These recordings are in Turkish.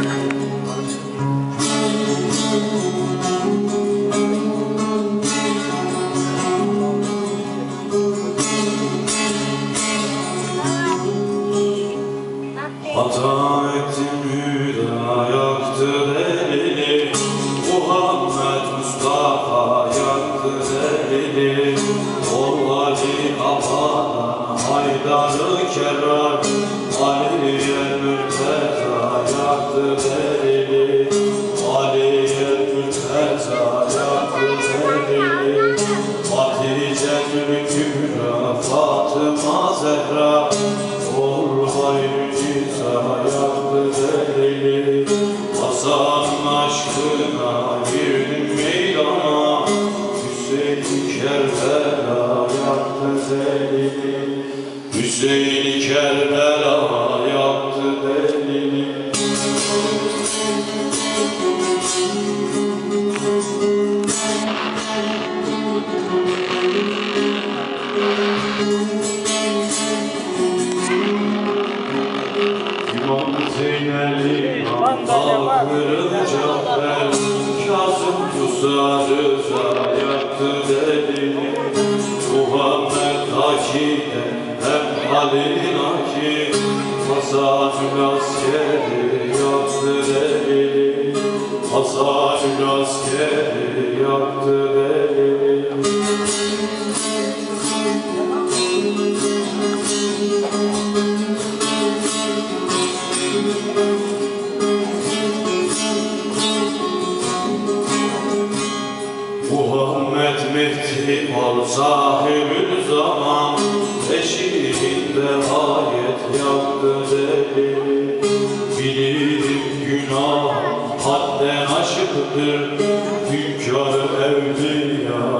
Hata ettim hüda yaktı Muhammed Mustafa yaktı Ali Abana Haydarı Kerrar Fatıma Zehra Ol hayrı ciza yaktı delili Hasan'ın aşkına girdim meydana Hüseyin Kerbela yaktı delili Hüseyin Kerbela yaktı delili İmam Zeynel'i Bakır'ın Cabber Kazım Musa Rıza yaktı delini Muhammed Haki'de hem Halil Haki Hasan'ın askeri yaktı delini Hasan'ın askeri yaktı Muhammed Mehdi ol sahibül zaman Eşiğinde ayet yaktı deli Bilirim günah hadden aşıktır Hünkâr evliya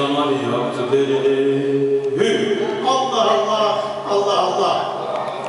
Ali yaktı delini Hü! Allah Allah, Allah Allah.